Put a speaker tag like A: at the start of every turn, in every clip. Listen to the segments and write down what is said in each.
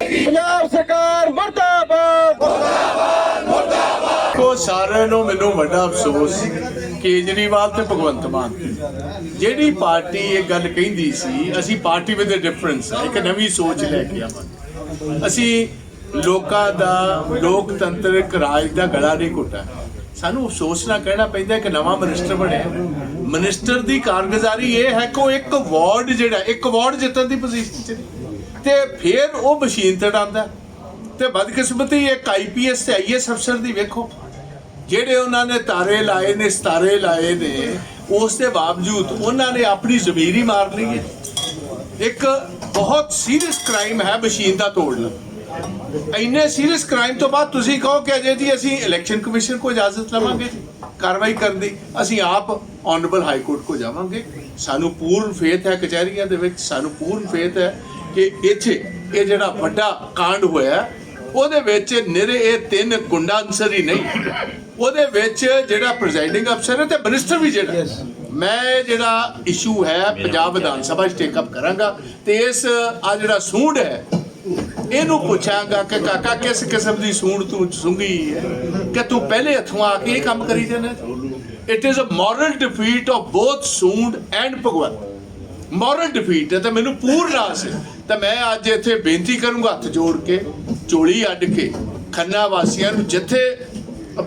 A: ਪੰਜਾਬ ਸਰਕਾਰ ਮਰਦਾਬਾਦ।
B: ਕੋ ਸਾਰਿਆਂ ਨੂੰ ਮੈਨੂੰ ਵੱਡਾ ਅਫਸੋਸ ਕੇਜਰੀਵਾਲ ਤੇ ਭਗਵੰਤ ਮਾਨ ਜਿਹੜੀ ਪਾਰਟੀ ਇਹ ਗੱਲ ਕਹਿੰਦੀ ਸੀ, ਅਸੀਂ ਪਾਰਟੀ ਵਿਦ ਡਿਫਰੈਂਸ ਇੱਕ ਨਵੀਂ ਸੋਚ ਲੈ ਕੇ ਆਵਾਂਗੇ ਅਸੀਂ ਲੋਕਾਂ ਦਾ ਲੋਕਤੰਤਰਿਕ ਰਾਜ ਦਾ ਗਲਾ ਨਹੀਂ ਘੁੱਟਾ ਸਾਨੂੰ ਅਫਸੋਸ ਨਾਲ ਕਹਿਣਾ ਪੈਂਦਾ ਕਿ ਨਵਾਂ ਮਿਨਿਸਟਰ ਬਣਿਆ ਮਿਨਿਸਟਰ ਦੀ ਕਾਰਗੁਜ਼ਾਰੀ ਇਹ ਹੈ ਕਿ ਉਹ ਇੱਕ ਵਾਰਡ ਜਿਹੜਾ, ਇੱਕ ਵਾਰਡ ਜਿੱਤਣ ਦੀ ਪੋਜੀਸ਼ਨ 'ਚ ਤੇ ਫਿਰ ਉਹ ਮਸ਼ੀਨ ਤੇ ਡਾਂਦਾ ਤੇ ਬਦਕਿਸਮਤੀ ਇੱਕ ਆਈਪੀਐਸ ਤੇ ਆਈਐਸ ਅਫਸਰ ਦੀ ਵੇਖੋ। ਜਿਹੜੇ ਉਹਨਾਂ ਨੇ ਤਾਰੇ ਲਾਏ ਨੇ, ਸਤਾਰੇ ਲਾਏ ਨੇ, ਉਸ ਦੇ ਬਾਵਜੂਦ ਉਹਨਾਂ ਨੇ ਆਪਣੀ ਜ਼ਮੀਰ ਹੀ ਮਾਰ ਲਈ ਹੈ। ਇੱਕ ਬਹੁਤ ਸੀਰੀਅਸ ਕ੍ਰਾਈਮ ਹੈ ਮਸ਼ੀਨ ਦਾ ਤੋੜਨਾ। ਇੰਨੇ ਸੀਰੀਅਸ ਕ੍ਰਾਈਮ ਤੋਂ ਬਾਅਦ ਤੁਸੀਂ ਕਹੋ ਕਿ ਅਜੇ ਜੀ ਅਸੀਂ ਇਲੈਕਸ਼ਨ ਕਮਿਸ਼ਨ ਕੋ ਇਜਾਜ਼ਤ ਲਵਾਂਗੇ ਕਾਰਵਾਈ ਕਰਨ ਦੀ। ਅਸੀਂ ਆਪ ਆਨਰੇਬਲ ਹਾਈ ਕੋਰਟ ਕੋ ਜਾਵਾਂਗੇ। ਸਾਨੂੰ ਪੂਰਨ ਫੇਥ ਹੈ ਕਚਹਿਰੀਆਂ ਦੇ ਵਿੱਚ ਸਾਨੂੰ ਪੂਰਨ ਫੇਥ ਹੈ ਕਿ ਇੱਥੇ ਇਹ ਜਿਹੜਾ ਵੱਡਾ ਕਾਂਡ ਹੋਇਆ ਉਹਦੇ ਵਿੱਚ ਨਿਰੇ ਇਹ ਤਿੰਨ ਗੁੰਡਾ ਅਨਸਰ ਹੀ ਨਹੀਂ ਉਹਦੇ ਵਿੱਚ ਜਿਹੜਾ ਪ੍ਰੈਜ਼ਾਈਡਿੰਗ ਅਫਸਰ ਹੈ ਤੇ ਮਿਨਿਸਟਰ ਵੀ ਜਿਹੜਾ। ਮੈਂ ਜਿਹੜਾ ਇਸ਼ੂ ਹੈ ਪੰਜਾਬ ਵਿਧਾਨ ਸਭਾ 'ਚ ਟੇਕ ਅਪ ਕਰਾਂਗਾ ਤੇ ਇਸ ਆ ਜਿਹੜਾ ਸੂੰਡ ਹੈ ਇਹਨੂੰ ਪੁੱਛਾਂਗਾ ਕਿ ਕਾਕਾ, ਕਿਸ ਕਿਸਮ ਦੀ ਸੂੰਡ ਤੂੰ ਸੁੰਗੀ ਹੈ? ਕਿ ਤੂੰ ਪਹਿਲੇ ਹੱਥੋਂ ਆ ਕੇ ਇਹ ਕੰਮ ਕਰੀ ਜਾਂਦਾ it is a moral defeat of both ਸੂੰਡ and Bhagwant. Moral defeat ਹੈ, ਤਾਂ ਮੈਨੂੰ ਪੂਰਨ ਆਸ ਹੈ। ਤਾਂ ਮੈਂ ਅੱਜ ਇੱਥੇ ਬੇਨਤੀ ਕਰੂੰਗਾ ਹੱਥ ਜੋੜ ਕੇ ਚੋਲੀ ਅੱਡ ਕੇ, ਖੰਨਾ ਵਾਸੀਆਂ ਨੂੰ ਜਿੱਥੇ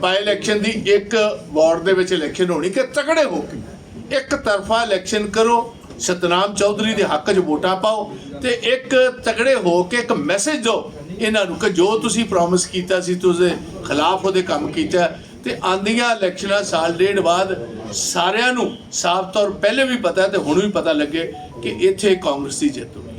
B: ਬਾਈ ਇਲੈਕਸ਼ਨ ਦੀ ਇੱਕ ਵਾਰਡ ਦੇ ਵਿੱਚ ਇਲੈਕਸ਼ਨ ਹੋਣੀ, ਕਿ ਤਕੜੇ ਹੋ ਕੇ ਇੱਕ ਤਰਫਾ ਇਲੈਕਸ਼ਨ ਕਰੋ ਸਤਨਾਮ ਚੌਧਰੀ ਦੇ ਹੱਕ 'ਚ ਵੋਟਾਂ ਪਾਓ ਤੇ ਇੱਕ ਤਕੜੇ ਹੋ ਕੇ ਇੱਕ ਮੈਸੇਜ ਦਿਓ ਇਹਨਾਂ ਨੂੰ ਕਿ ਜੋ ਤੁਸੀਂ ਪ੍ਰੋਮਿਸ ਕੀਤਾ ਸੀ, ਤੁਸੀਂ ਖਿਲਾਫ ਉਹਦੇ ਕੰਮ ਕੀਤਾ ਤੇ ਆਂਦੀਆਂ ਇਲੈਕਸ਼ਨਾਂ ਸਾਲ ਡੇਢ ਬਾਅਦ ਸਾਰਿਆਂ ਨੂੰ ਸਾਫ਼ ਤੌਰ ਪਹਿਲੇ ਵੀ ਪਤਾ ਤੇ ਹੁਣ ਵੀ ਪਤਾ ਲੱਗੇ ਕਿ ਇੱਥੇ ਕਾਂਗਰਸ ਦੀ ਜਿੱਤ ਹੋਈ